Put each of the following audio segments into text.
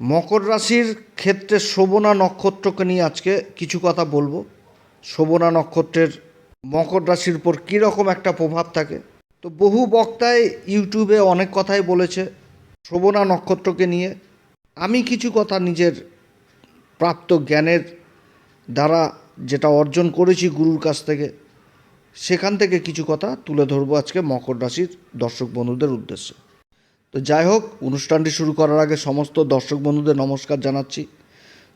মকর রাশির ক্ষেত্রে শোভনা নক্ষত্রকে নিয়ে আজকে কিছু কথা বলব। শোভনা নক্ষত্রের মকর রাশির উপর কীরকম একটা প্রভাব থাকে? তো বহু বক্তায় ইউটিউবে অনেক কথাই বলেছে শোভনা নক্ষত্রকে নিয়ে। আমি কিছু কথা নিজের প্রাপ্ত জ্ঞানের দ্বারা যেটা অর্জন করেছি গুরুর কাছ থেকে, সেখান থেকে কিছু কথা তুলে ধরবো আজকে মকর রাশির দর্শক বন্ধুদের উদ্দেশ্যে। তো যাই হোক, অনুষ্ঠানটি শুরু করার আগে সমস্ত দর্শক বন্ধুদের নমস্কার জানাচ্ছি।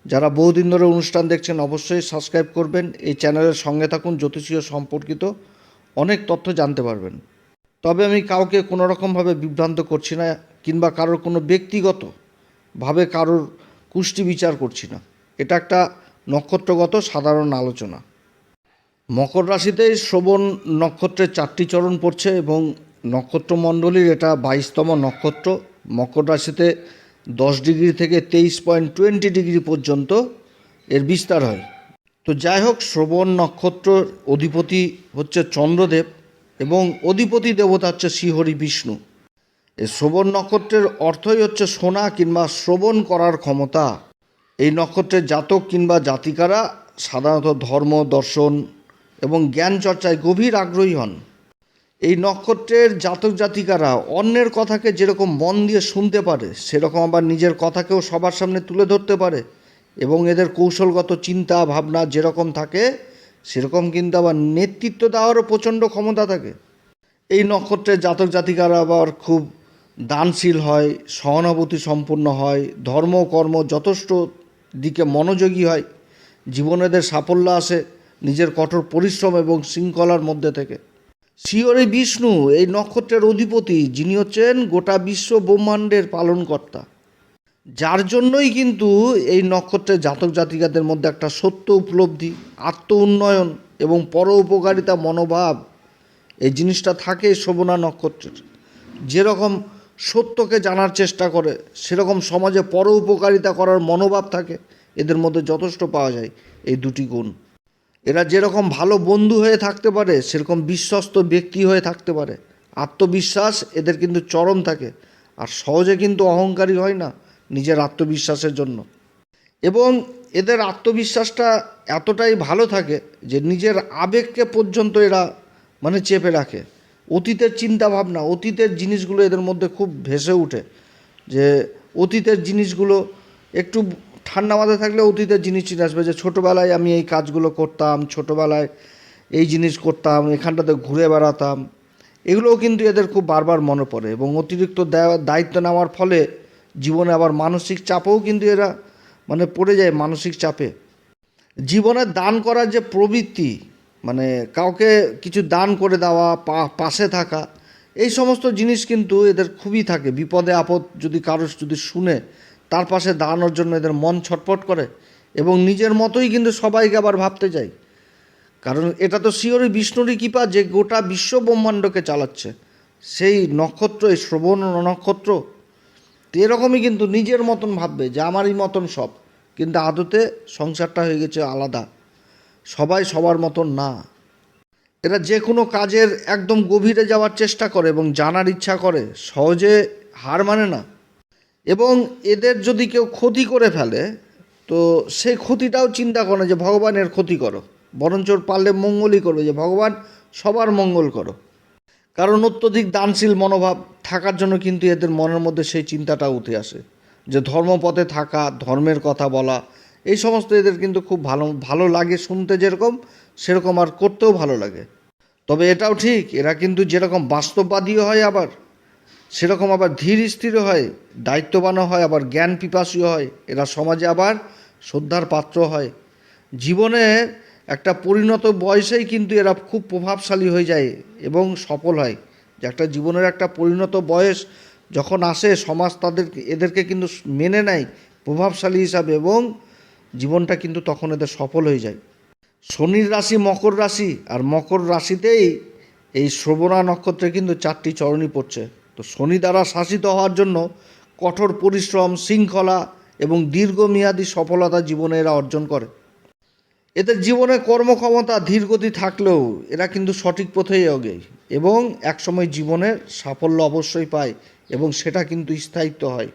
যারা বহুদিন ধরে অনুষ্ঠান দেখছেন, অবশ্যই সাবস্ক্রাইব করবেন। এই চ্যানেলের সঙ্গে থাকুন, জ্যোতিষীয় সম্পর্কিত অনেক তথ্য জানতে পারবেন। তবে আমি কাউকে কোনো রকমভাবে বিভ্রান্ত করছি না, কিংবা কারোর কোনো ব্যক্তিগত ভাবে কারোর কুষ্টি বিচার করছি না। এটা একটা নক্ষত্রগত সাধারণ আলোচনা। মকর রাশিতে শ্রবণ নক্ষত্রের চারটি চরণ পড়ছে এবং নক্ষত্রমণ্ডলীর এটা বাইশতম নক্ষত্র, মকর রাশিতে দশ ডিগ্রি থেকে তেইশ পয়েন্ট টোয়েন্টি ডিগ্রি পর্যন্ত এর বিস্তার হয়। তো যাই হোক, শ্রবণ নক্ষত্রর অধিপতি হচ্ছে চন্দ্রদেব এবং অধিপতি দেবতা হচ্ছে শ্রীহরি বিষ্ণু। এই শ্রবণ নক্ষত্রের অর্থই হচ্ছে শোনা কিংবা শ্রবণ করার ক্ষমতা। এই নক্ষত্রের জাতক কিংবা জাতিকারা সাধারণত ধর্ম, দর্শন এবং জ্ঞান চর্চায় গভীর আগ্রহী হন। এই নক্ষত্রের জাতক জাতিকারা অন্যের কথাকে যেরকম মন দিয়ে শুনতে পারে, সেরকম আবার নিজের কথাকেও সবার সামনে তুলে ধরতে পারে এবং এদের কৌশলগত চিন্তা, ভাবনা যেরকম থাকে, সেরকম কিন্তু আবার নেতৃত্ব দেওয়ারও প্রচণ্ড ক্ষমতা থাকে। এই নক্ষত্রের জাতক জাতিকারা আবার খুব দানশীল হয়, সহানুভূতি সম্পন্ন হয়, ধর্ম কর্ম যথেষ্ট দিকে মনোযোগী হয়, জীবনে এদের সাফল্য আসে, নিজের কঠোর পরিশ্রম এবং শৃঙ্খলার মধ্যে থেকে। শিওরে বিষ্ণু, এই নক্ষত্রের অধিপতি, যিনি হচ্ছেন গোটা বিশ্ব ব্রহ্মাণ্ডের পালনকর্তা। যার জন্যই কিন্তু এই নক্ষত্রের জাতক জাতিকাদের মধ্যে একটা সত্য উপলব্ধি আত্ম উন্নয়ন এবং পর উপকারিতা মনোভাব, এই জিনিসটা থাকে শোভনা নক্ষত্রের। যেরকম সত্যকে জানার চেষ্টা করে, সেরকম সমাজে পর উপকারিতা করার মনোভাব থাকে, এদের মধ্যে যথেষ্ট পাওয়া যায় এই দুটি গুণ। এরা যেরকম ভালো বন্ধু হয়ে থাকতে পারে, সেরকম বিশ্বস্ত ব্যক্তি হয়ে থাকতে পারে। আত্মবিশ্বাস এদের কিন্তু চরম থাকে, আর সহজে কিন্তু অহংকারী হয় না নিজের আত্মবিশ্বাসের জন্য। এবং এদের আত্মবিশ্বাসটা এতটাই ভালো থাকে যে নিজের আবেগকে পর্যন্ত এরা মানে চেপে রাখে। অতীতের চিন্তা ভাবনা অতীতের জিনিসগুলো এদের মধ্যে খুব ভেসে ওঠে যে অতীতের জিনিসগুলো একটু ঠান্ডা মাথায় থাকলে অতীতের জিনিস চিনে আসবে যে ছোটোবেলায় আমি এই কাজগুলো করতাম, ছোটোবেলায় এই জিনিস করতাম, এখানটাতে ঘুরে বেড়াতাম। এগুলোও কিন্তু এদের খুব বারবার মনে পড়ে এবং অতিরিক্ত দায়িত্ব নেওয়ার ফলে জীবনে আবার মানসিক চাপেও কিন্তু এরা মানে পড়ে যায় মানসিক চাপে। জীবনে দান করার যে প্রবৃত্তি মানে কাউকে কিছু দান করে দেওয়া পাশে থাকা, এই সমস্ত জিনিস কিন্তু এদের খুবই থাকে। বিপদে আপদ যদি কারোর যদি শুনে তার পাশে দাঁড়ানোর জন্য এদের মন ছটফট করে এবং নিজের মতোই কিন্তু সবাইকে আবার ভাবতে যায় কারণ এটা তো শিওরই বিষ্ণুরই কৃপা যে গোটা বিশ্ব ব্রহ্মাণ্ডকে চালাচ্ছে। সেই নক্ষত্র, এই শ্রবণ নক্ষত্র এরকমই কিন্তু নিজের মতন ভাববে যে আমারই মতন সব। কিন্তু আদতে সংসারটা হয়ে গেছে আলাদা। সবাই সবার মতন না। এরা যে কোনো কাজের একদম গভীরে যাওয়ার চেষ্টা করে এবং জানার ইচ্ছা করে। সহজে হার মানে না। এবং এদের যদি কেউ ক্ষতি করে ফেলে, তো সেই ক্ষতিটাও চিন্তা করে যে ভগবানের ক্ষতি করো। বরঞ্চ ওর পারলে মঙ্গলই করবে যে ভগবান সবার মঙ্গল করো। কারণ অত্যধিক দানশীল মনোভাব থাকার জন্য কিন্তু এদের মনের মধ্যে সেই চিন্তাটা উঠে আসে। যে ধর্মপথে থাকা, ধর্মের কথা বলা, এই সমস্ত এদের কিন্তু খুব ভালো ভালো লাগে শুনতে যেরকম, সেরকম আর করতেও ভালো লাগে। তবে এটাও ঠিক, এরা কিন্তু যেরকম বাস্তববাদীও হয় আবার সেরকম আবার ধীর স্থির হয়, দায়িত্ববানও হয়, আবার জ্ঞান পিপাসীও হয়, এরা সমাজে আবার শ্রদ্ধার পাত্র হয়। জীবনে একটা পরিণত বয়সেই কিন্তু এরা খুব প্রভাবশালী হয়ে যায় এবং সফল হয়। যে একটা জীবনের একটা পরিণত বয়স যখন আসে, সমাজ তাদের, এদেরকে কিন্তু মেনে নেয় প্রভাবশালী হিসাবে এবং জীবনটা কিন্তু তখন এদের সফল হয়ে যায়। শনির রাশি মকর রাশি, আর মকর রাশিতেই এই শ্রবণা নক্ষত্রে কিন্তু চারটি চরণই পড়ছে। তো শনি দ্বারা শাসিত হওয়ার জন্য কঠোর পরিশ্রম, শৃঙ্খলা এবং দীর্ঘমেয়াদী সফলতা জীবনে এরা অর্জন করে। এদের জীবনে কর্মক্ষমতা, ধীরগতি থাকলেও এরা কিন্তু সঠিক পথেই এগোয় এবং একসময় জীবনের সাফল্য অবশ্যই পায় এবং সেটা কিন্তু স্থায়িত্ব হয়।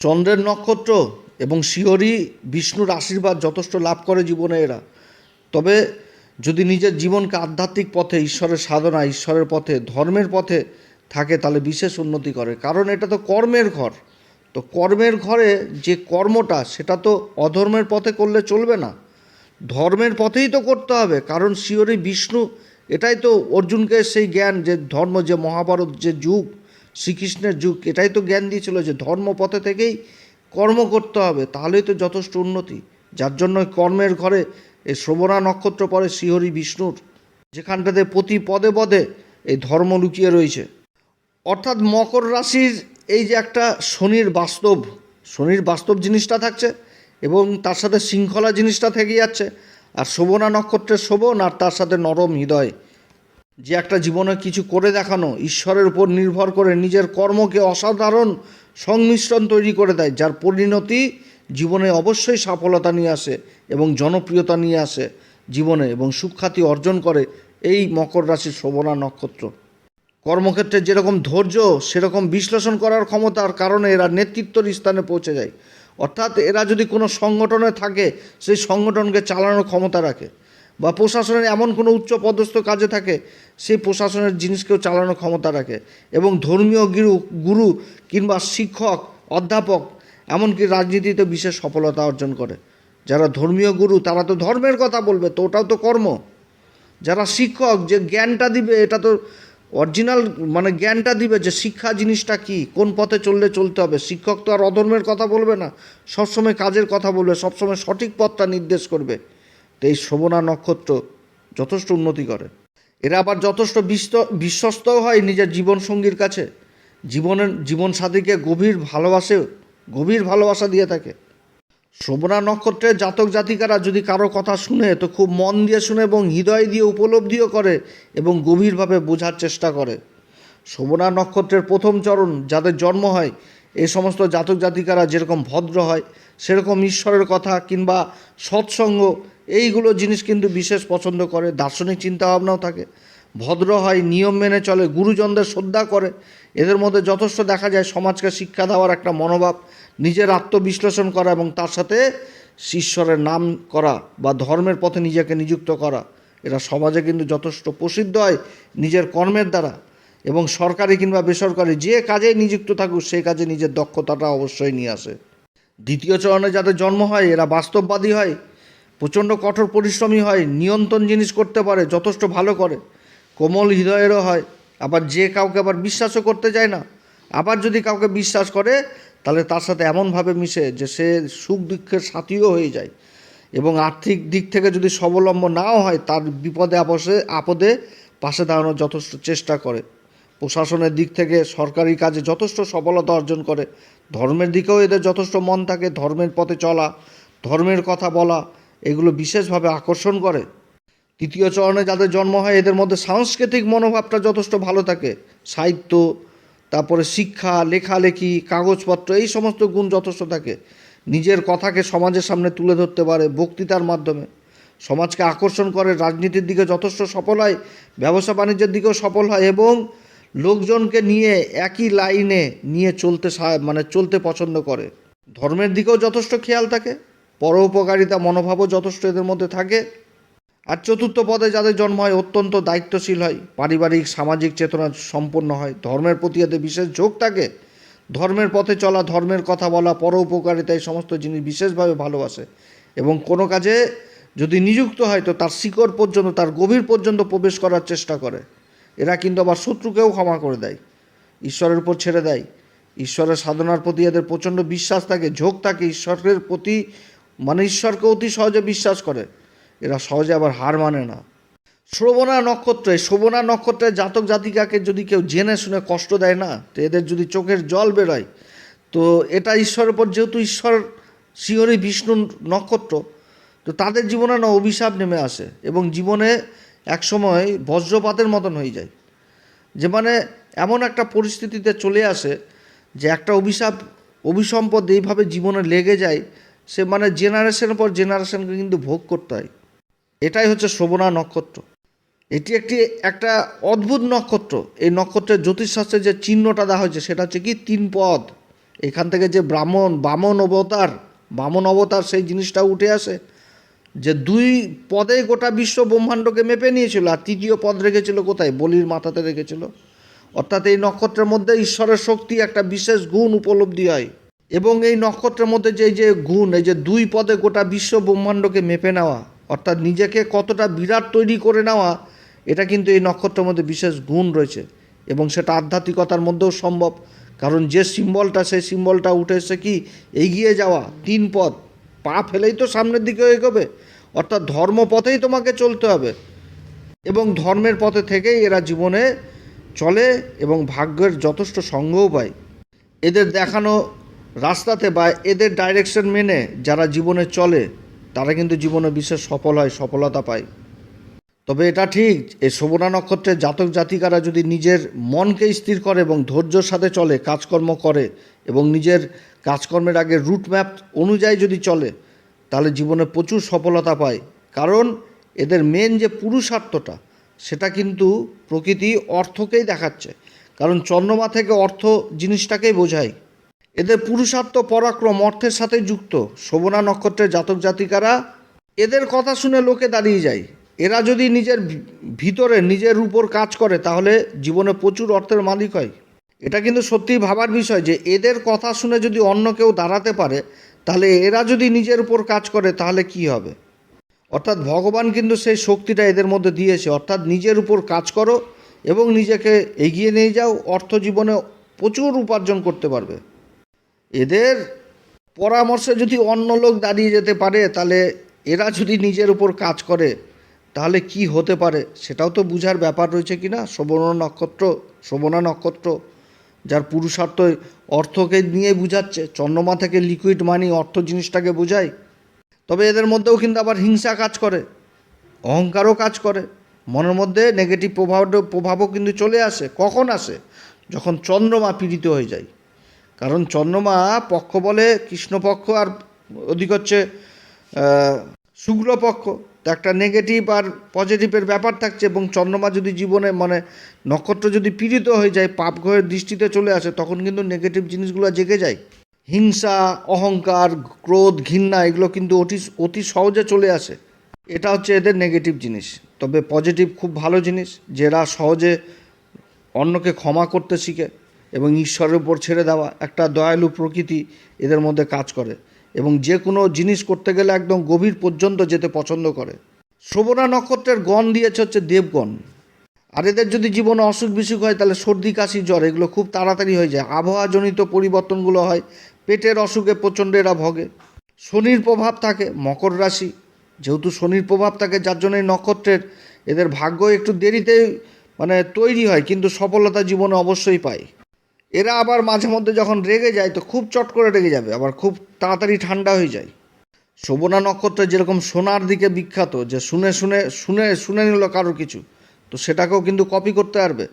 চন্দ্রের নক্ষত্র এবং শিহরি বিষ্ণুর আশীর্বাদ যথেষ্ট লাভ করে জীবনে এরা। তবে যদি নিজের জীবনকে আধ্যাত্মিক পথে, ঈশ্বরের সাধনা, ঈশ্বরের পথে, ধর্মের পথে থাকে তাহলে বিশেষ উন্নতি করে। কারণ এটা তো কর্মের ঘর। তো কর্মের ঘরে যে কর্মটা, সেটা তো অধর্মের পথে করলে চলবে না। ধর্মের পথেই তো করতে হবে। কারণ শিওরি বিষ্ণু, এটাই তো অর্জুনকে সেই জ্ঞান যে ধর্ম, যে মহাভারত যে যুগ, শ্রীকৃষ্ণের যুগ, এটাই তো জ্ঞান দিয়েছিল যে ধর্ম পথে থেকেই কর্ম করতে হবে। তাহলেই তো যথেষ্ট উন্নতি। যার জন্য কর্মের ঘরে এই শ্রবণা নক্ষত্র পরে শ্রীহরি বিষ্ণুর। যেখানটাতে প্রতি পদে পদে এই ধর্ম লুকিয়ে রয়েছে। অর্থাৎ মকর রাশির এই যে একটা শনির বাস্তব শনির বাস্তব জিনিসটা থাকছে এবং তার সাথে শৃঙ্খলা জিনিসটা থেকে যাচ্ছে। আর শোভনা নক্ষত্রের শোভন আর তার সাথে নরম হৃদয়। যে একটা জীবনে কিছু করে দেখানো, ঈশ্বরের উপর নির্ভর করে নিজের কর্মকে অসাধারণ সংমিশ্রণ তৈরি করে দেয়, যার পরিণতি জীবনে অবশ্যই সফলতা নিয়ে আসে এবং জনপ্রিয়তা নিয়ে আসে জীবনে এবং সুখ্যাতি অর্জন করে এই মকর রাশির শোভনা নক্ষত্র। কর্মক্ষেত্রে যেরকম ধৈর্য, সেরকম বিশ্লেষণ করার ক্ষমতার কারণে এরা নেতৃত্বর স্থানে পৌঁছে যায়। অর্থাৎ এরা যদি কোনো সংগঠনে থাকে, সেই সংগঠনকে চালানোর ক্ষমতা রাখে। বা প্রশাসনের এমন কোনো উচ্চ পদস্থ কাজে থাকে, সেই প্রশাসনের জিনিসকেও চালানোর ক্ষমতা রাখে। এবং ধর্মীয় গুরু গুরু কিংবা শিক্ষক, অধ্যাপক, এমনকি রাজনীতিতে বিশেষ সফলতা অর্জন করে। যারা ধর্মীয় গুরু, তারা তো ধর্মের কথা বলবে, তো ওটাও তো কর্ম। যারা শিক্ষক, যে জ্ঞানটা দিবে, এটা তো অরিজিনাল মানে জ্ঞানটা দিবে যে শিক্ষা জিনিসটা কি, কোন পথে চললে চলতে হবে। শিক্ষক তো আর অধর্মের কথা বলবে না, সবসময় কাজের কথা বলবে, সবসময় সঠিক পথটা নির্দেশ করবে। তো এই শোভনা নক্ষত্র যথেষ্ট উন্নতি করে। এরা আবার যথেষ্ট বিস্ত, বিশ্বস্তও হয় নিজের জীবনসঙ্গীর কাছে। জীবনের জীবনসাথীকে গভীর ভালোবাসে, গভীর ভালোবাসা দিয়ে থাকে। শ্রবণা নক্ষত্রের জাতক জাতিকারা যদি কারও কথা শুনে, তো খুব মন দিয়ে শুনে এবং হৃদয় দিয়ে উপলব্ধিও করে এবং গভীরভাবে বোঝার চেষ্টা করে। শ্রবণা নক্ষত্রের প্রথম চরণ যাদের জন্ম হয়, এই সমস্ত জাতক জাতিকারা যেরকম ভদ্র হয়, সেরকম ঈশ্বরের কথা কিংবা সৎসঙ্গ, এইগুলো জিনিস কিন্তু বিশেষ পছন্দ করে, দার্শনিক চিন্তাভাবনাও থাকে। ভদ্র হয়, নিয়ম মেনে চলে, গুরুজনদের শ্রদ্ধা করে, এদের মধ্যে যথেষ্ট দেখা যায় সমাজকে শিক্ষা দেওয়ার একটা মনোভাব নিজের আত্মবিশ্লেষণ করা এবং তার সাথে ঈশ্বরের নাম করা বা ধর্মের পথে নিজেকে নিযুক্ত করা। এরা সমাজে কিন্তু যথেষ্ট প্রসিদ্ধ হয় নিজের কর্মের দ্বারা এবং সরকারি কিংবা বেসরকারি যে কাজে নিযুক্ত থাকুক সেই কাজে নিজের দক্ষতাটা অবশ্যই নিয়ে আসে। দ্বিতীয় চরণে যাদের জন্ম হয়, এরা বাস্তববাদী হয়, প্রচণ্ড কঠোর পরিশ্রমী হয়, নিয়ন্ত্রণ জিনিস করতে পারে, যথেষ্ট ভালো করে, কোমল হৃদয়েরও হয়, আবার যে কাউকে আবার বিশ্বাসও করতে যায় না, আবার যদি কাউকে বিশ্বাস করে তাহলে তার সাথে এমনভাবে মিশে যে সে সুখ দুঃখের সাথীও হয়ে যায় এবং আর্থিক দিক থেকে যদি স্বাবলম্ব নাও হয়, তার বিপদে আপসে, আপদে পাশে দাঁড়ানোর যথেষ্ট চেষ্টা করে। প্রশাসনের দিক থেকে সরকারি কাজে যথেষ্ট সফলতা অর্জন করে। ধর্মের দিকেও এদের যথেষ্ট মন থাকে, ধর্মের পথে চলা, ধর্মের কথা বলা, এগুলো বিশেষভাবে আকর্ষণ করে। তৃতীয় চরণে যাদের জন্ম হয়, এদের মধ্যে সাংস্কৃতিক মনোভাবটা যথেষ্ট ভালো থাকে। সাহিত্য তারপরে শিক্ষা, লেখালেখি, কাগজপত্র, এই সমস্ত গুণ যথেষ্ট থাকে। নিজের কথাকে সমাজের সামনে তুলে ধরতে পারে বক্তৃতার মাধ্যমে। সমাজকে আকর্ষণ করে, রাজনীতির দিকে যথেষ্ট সফল হয়, ব্যবসা বাণিজ্যের দিকেও সফল হয় এবং লোকজনকে নিয়ে একই লাইনে নিয়ে চলতে মানে চলতে পছন্দ করে। ধর্মের দিকেও যথেষ্ট খেয়াল থাকে, পরোপকারিতা, মনোভাবও যথেষ্ট এদের মধ্যে থাকে। আর চতুর্থ পদে যাদের জন্ম হয়, অত্যন্ত দায়িত্বশীল হয়, পারিবারিক, সামাজিক চেতনা সম্পন্ন হয়। ধর্মের প্রতি এদের বিশেষ ঝোঁক থাকে। ধর্মের পথে চলা, ধর্মের কথা বলা পর উপকারিতা এই সমস্ত জিনিস বিশেষভাবে ভালোবাসে। এবং কোনো কাজে যদি নিযুক্ত হয়, তো তার শিকড় পর্যন্ত, তার গভীর পর্যন্ত প্রবেশ করার চেষ্টা করে। এরা কিন্তু আবার শত্রুকেও ক্ষমা করে দেয়, ঈশ্বরের উপর ছেড়ে দেয়। ঈশ্বরের সাধনার প্রতি এদের প্রচণ্ড বিশ্বাস থাকে, ঝোঁক থাকে, ঈশ্বরের প্রতি মানে ঈশ্বরকে অতি সহজে বিশ্বাস করে। এরা সহজে আবার হার মানে না। শ্রবণা নক্ষত্রে শোভনা নক্ষত্রের জাতক জাতিকাকে যদি কেউ জেনে শুনে কষ্ট দেয় না, তো এদের যদি চোখের জল বেরোয়, তো এটা ঈশ্বরের উপর যেহেতু ঈশ্বর শিহরি বিষ্ণু নক্ষত্র, তো তাদের জীবনে না অভিশাপ নেমে আসে এবং জীবনে একসময় বজ্রপাতের মতন হয়ে যায়। যে মানে এমন একটা পরিস্থিতিতে চলে আসে যে একটা অভিশাপ, অভিসম্পদ এইভাবে জীবনে লেগে যায়, সে মানে জেনারেশনের পর জেনারেশনকে কিন্তু ভোগ করতে হয়। এটাই হচ্ছে শ্রবণা নক্ষত্র। এটি একটি, একটা অদ্ভুত নক্ষত্র। এই নক্ষত্রের জ্যোতিষশাস্ত্রে যে চিহ্নটা দেওয়া হয়েছে, সেটা হচ্ছে কি তিন পদ। এখান থেকে যে ব্রাহ্মণ, বামন অবতার বামন অবতার সেই জিনিসটা উঠে আসে, যে দুই পদে গোটা বিশ্ব ব্রহ্মাণ্ডকে মেপে নিয়েছিল, আর তৃতীয় পদ রেখেছিল কোথায়? বলির মাথাতে রেখেছিল। অর্থাৎ এই নক্ষত্রের মধ্যে ঈশ্বরের শক্তি একটা বিশেষ গুণ উপলব্ধি হয়। এবং এই নক্ষত্রের মধ্যে যে যে গুণ, এই যে দুই পদে গোটা বিশ্ব ব্রহ্মাণ্ডকে মেপে নেওয়া অর্থাৎ নিজেকে কতটা বিরাট তৈরি করে নেওয়া, এটা কিন্তু এই নক্ষত্রের মধ্যে বিশেষ গুণ রয়েছে এবং সেটা আধ্যাত্মিকতার মধ্যেও সম্ভব। কারণ যে সিম্বলটা, সেই সিম্বলটা উঠে এসে কি? এগিয়ে যাওয়া, তিন পথ। পা ফেলেই তো সামনের দিকে এগোবে। অর্থাৎ ধর্মপথেই তোমাকে চলতে হবে। এবং ধর্মের পথে থেকেই এরা জীবনে চলে এবং ভাগ্যের যথেষ্ট সঙ্গও পায়। এদের দেখানো রাস্তাতে বা এদের ডাইরেকশন মেনে যারা জীবনে চলে তারা কিন্তু জীবনে বিশেষ সফল হয়, সফলতা পায়। তবে এটা ঠিক, এই শোভনা নক্ষত্রের জাতক জাতিকারা যদি নিজের মনকে স্থির করে এবং ধৈর্যর সাথে চলে, কাজকর্ম করে এবং নিজের কাজকর্মের আগে রুট ম্যাপ অনুযায়ী যদি চলে, তাহলে জীবনে প্রচুর সফলতা পায়। কারণ এদের মেন যে পুরুষার্থটা, সেটা কিন্তু প্রকৃতি অর্থকেই দেখাচ্ছে। কারণ চন্দ্রমা থেকে অর্থ জিনিসটাকেই বোঝায়। এদের পুরুষার্থ, পরাক্রম, অর্থের সাথে যুক্ত। শোভনা নক্ষত্রের জাতক জাতিকারা এদের কথা শুনে লোকে দাঁড়িয়ে যায়। এরা যদি নিজের ভিতরে নিজের উপর কাজ করে, তাহলে জীবনে প্রচুর অর্থের মালিক হয়। এটা কিন্তু সত্যিই ভাবার বিষয় যে, এদের কথা শুনে যদি অন্য কেউ দাঁড়াতে পারে, তাহলে এরা যদি নিজের উপর কাজ করে, তাহলে কি হবে? অর্থাৎ ভগবান কিন্তু সেই শক্তিটা এদের মধ্যে দিয়েছে। অর্থাৎ নিজের উপর কাজ করো এবং নিজেকে এগিয়ে নিয়ে যাও। অর্থ জীবনে প্রচুর উপার্জন করতে পারবে। এদের পরামর্শে যদি অন্য লোক দাঁড়িয়ে যেতে পারে, তাহলে এরা যদি নিজের উপর কাজ করে, তাহলে কি হতে পারে? সেটাও তো বুঝার ব্যাপার রয়েছে কি না? শোভনা নক্ষত্র শোভনা নক্ষত্র, যার পুরুষার্থ অর্থকে নিয়ে বুঝাচ্ছে, চন্দ্রমা থেকে লিকুইড মানি অর্থ জিনিসটাকে বোঝায়। তবে এদের মধ্যেও কিন্তু আবার হিংসা কাজ করে, অহংকারও কাজ করে। মনের মধ্যে নেগেটিভ প্রভাব, প্রভাবও কিন্তু চলে আসে। কখন আসে? যখন চন্দ্রমা পীড়িত হয়ে যায়। কারণ চন্দ্রমা পক্ষ বলে কৃষ্ণপক্ষ আর ওদিক হচ্ছে শুক্লপক্ষ। তো একটা নেগেটিভ আর পজিটিভের ব্যাপার থাকছে এবং চন্দ্রমা যদি জীবনে মানে নক্ষত্র যদি পীড়িত হয়ে যায়, পাপ গ্রহের দৃষ্টিতে চলে আসে, তখন কিন্তু নেগেটিভ জিনিসগুলো জেগে যায়। হিংসা, অহংকার, ক্রোধ, ঘৃণা এগুলো কিন্তু অতি অতি সহজে চলে আসে। এটা হচ্ছে এদের নেগেটিভ জিনিস। তবে পজিটিভ খুব ভালো জিনিস যেরা সহজে অন্যকে ক্ষমা করতে শিখে। এবং ঈশ্বরের উপর ছেড়ে দেওয়া একটা দয়ালু প্রকৃতি এদের মধ্যে কাজ করে এবং যে কোনো জিনিস করতে গেলে একদম গভীর পর্যন্ত যেতে পছন্দ করে। শোভনা নক্ষত্রের গণ দিয়েছে হচ্ছে দেবগণ। আর এদের যদি জীবনে অসুখ বিসুখ হয়, তাহলে সর্দি, কাশি, জ্বর, এগুলো খুব তাড়াতাড়ি হয়ে যায়। আবহাওয়াজনিত পরিবর্তনগুলো হয়। পেটের অসুখে প্রচণ্ড এরা ভগে। শনির প্রভাব থাকে, মকর রাশি। যেহেতু শনির প্রভাব থাকে, যার জন্য এই নক্ষত্রের এদের ভাগ্য একটু দেরিতে মানে তৈরি হয়, কিন্তু সফলতা জীবনে অবশ্যই পায়। এরা আবার মাঝে মধ্যে যখন রেগে যায়, তো খুব চট করে রেগে যাবে, আবার খুব তাড়াতাড়ি ঠান্ডা হয়ে যায়। শোভনা নক্ষত্র যেরকম সোনার দিকে বিখ্যাত, যে শুনে শুনে শুনে শুনে নিল কারোর কিছু, তো সেটাকেও কিন্তু কপি করতে পারবে।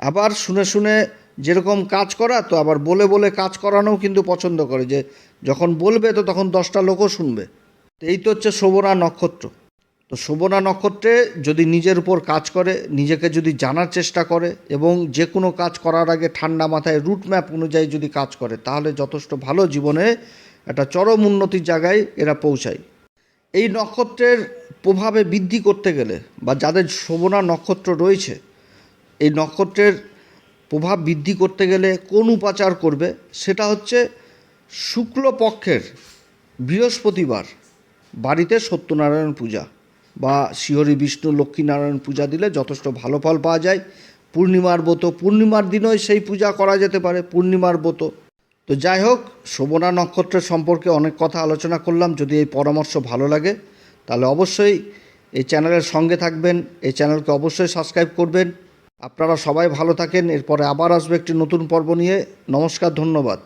আবার শুনে শুনে যেরকম কাজ করা, তো আবার বলে বলে কাজ করানোও কিন্তু পছন্দ করে, যে যখন বলবে, তো তখন দশটা লোকও শুনবে। এই তো হচ্ছে শোভনা নক্ষত্র। তো শোভনা নক্ষত্রে যদি নিজের উপর কাজ করে, নিজেকে যদি জানার চেষ্টা করে এবং যে কোনো কাজ করার আগে ঠান্ডা মাথায় রুট ম্যাপ অনুযায়ী যদি কাজ করে, তাহলে যথেষ্ট ভালো জীবনে একটা চরম উন্নতির জায়গায় এরা পৌঁছায়। এই নক্ষত্রের প্রভাবে বৃদ্ধি করতে গেলে বা যাদের শোভনা নক্ষত্র রয়েছে, এই নক্ষত্রের প্রভাব বৃদ্ধি করতে গেলে কোন উপাচার করবে? সেটা হচ্ছে শুক্লপক্ষের বৃহস্পতিবার বাড়িতে সত্যনারায়ণ পূজা। বা শিহরি বিষ্ণু লক্ষ্মীনারায়ণ পূজা দিলে যথেষ্ট ভালো ফল পাওয়া যায়। পূর্ণিমার ব্রত, পূর্ণিমার দিনও সেই পূজা করা যেতে পারে, পূর্ণিমার ব্রত। তো যাই হোক, শোভনা নক্ষত্রের সম্পর্কে অনেক কথা আলোচনা করলাম, যদি এই পরামর্শ ভালো লাগে, তাহলে অবশ্যই এই চ্যানেলের সঙ্গে থাকবেন, এই চ্যানেলকে অবশ্যই সাবস্ক্রাইব করবেন। আপনারা সবাই ভালো থাকেন, এরপরে আবার আসবে একটি নতুন পর্ব নিয়ে। নমস্কার, ধন্যবাদ।